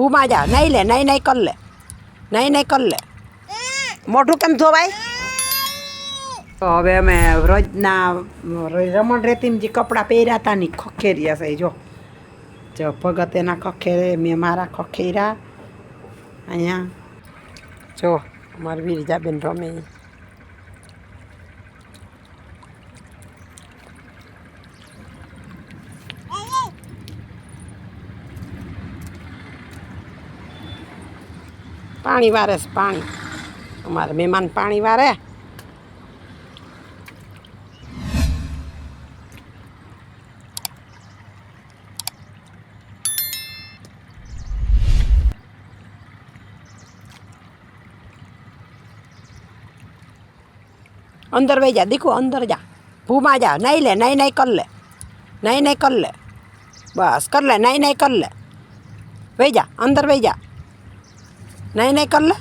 ભૂમાં જા નહીં લે, નહીં નહીં કર લે. નહીં નહીં કર લે. મોઢું કેમ ધોવાય તો હવે અમે રોજના, રમણ રેતીમ જે કપડાં પહેર્યા હતા ની ખખેરિયા છે, જો. જો ભગત એના ખખેરે, મેં મારા ખખેરા અહીંયા. જો, અમારી વિરજાબેન રમે પાણી વારે છે પાણી અમારે મહેમાન પાણી વારે અંદર વહી જા દીકુ અંદર જા ભૂમાં જા નહીં લે નહીં નહીં કર લે નહીં નહીં કર લે બસ કર લે નહીં નહીં કર લે વહી જા અંદર વહી જા નહીં નહીં કર લે.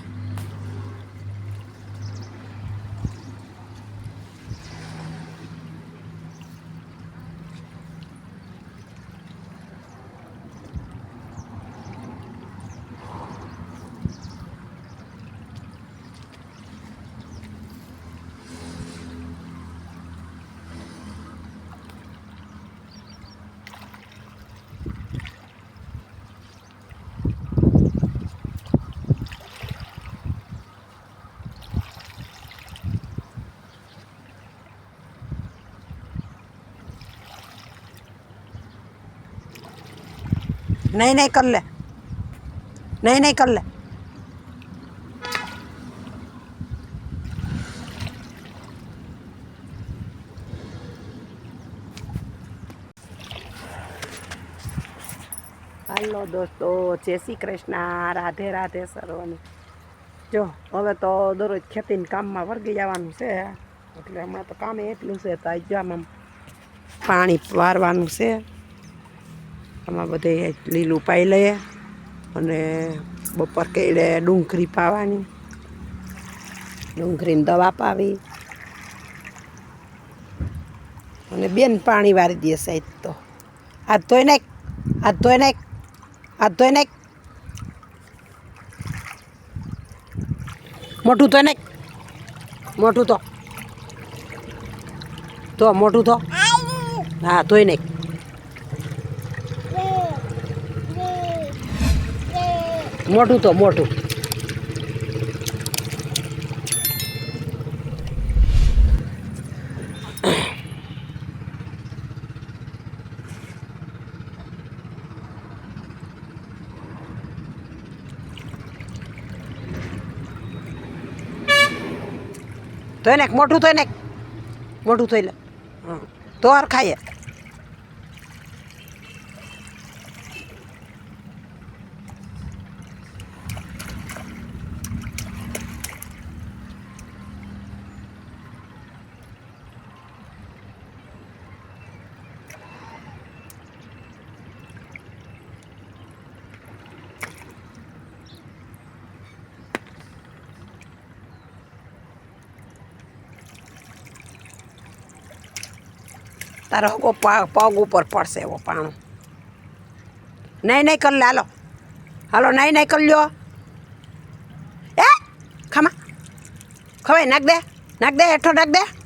નહીં નહીં કર લે નહીં નહીં કર લે હાલો દોસ્તો જય શ્રી કૃષ્ણ રાધે રાધે સર્વને જો હવે તો દરરોજ ખેતીના કામમાં વર્ગી જવાનું છે એટલે હમણાં તો કામ એટલું છે, તો આમાં પાણી વારવાનું છે। આમાં બધે લીલું પાઈ લઈએ અને બપોર કેળે ડુંગળી પાવાની. ડુંગળીને દવા પાવી. અને બેન પાણી વારી દે સાહેબ તો. હાથ ધોઈ નાખ, હાથ ધોઈ નાખ, હાથ ધોઈ નાખ. મોટું તો નાખ. મોટું તો તો મોટું તો હા, ધોઈ નાખ. મોટું તો મોટું તો એને મોટું તો એને મોટું થઈ લે તો ખાઈએ. તારો હગો પગ ઉપર પડશે એવો પાણો. નહીં નહીં કર લે, હાલો. હાલો, નહીં નહીં કર લ્યો. એ, ખમા. ખવાય, નાખ દે. નાખ દે હેઠો નાખ દે.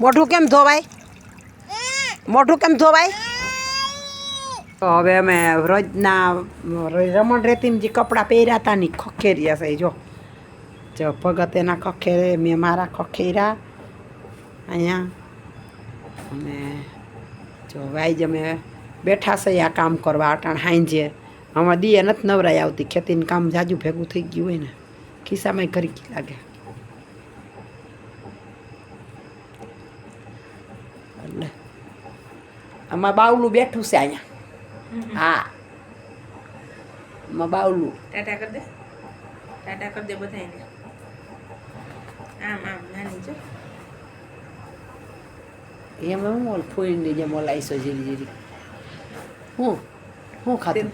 મોઢું કેમ ધોવાય? મોઢું કેમ ધોવાય? તો હવે અમે રોજના રમણ રેતીમ જે કપડાં પહેર્યા હતા ને ખખેર્યા છે, જો. જો ભગત એના ખખેરે, મેં મારા ખખેરા. અહીંયા. અને જો વાઈ અમે બેઠા છે આ કામ કરવા અટાણ હાંજે. આમાં દીએ નથી નવરાઈ આવતી, ખેતીનું કામ જાજુ ભેગું થઈ ગયું હોય ને. ખિસ્સામાં કરી લાગે. એટલે આમાં બાવલું બેઠું છે અહીંયા. હા. આમાં બાવલું. ટાટા કરી દે. ટાટા કરી દે બધાને આમ આમ નાની જો એમ એમ ઓલ ફોઈની જેમ ઓલાઈ સો જીરી હું? હું ખાતું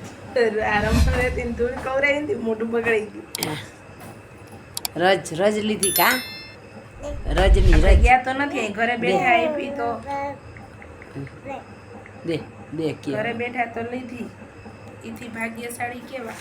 આરામ કરે તીન કવરાઈ હતી મોઢું બગડાઈ ગયું. રજ રજ લીધી કા? રજની રજ. ગયા તો નથી ઘરે બેઠા આવી તો. દે દે કે. ઘરે બેઠા તો લીધી એથી ભાગ્યશાળી કેવા?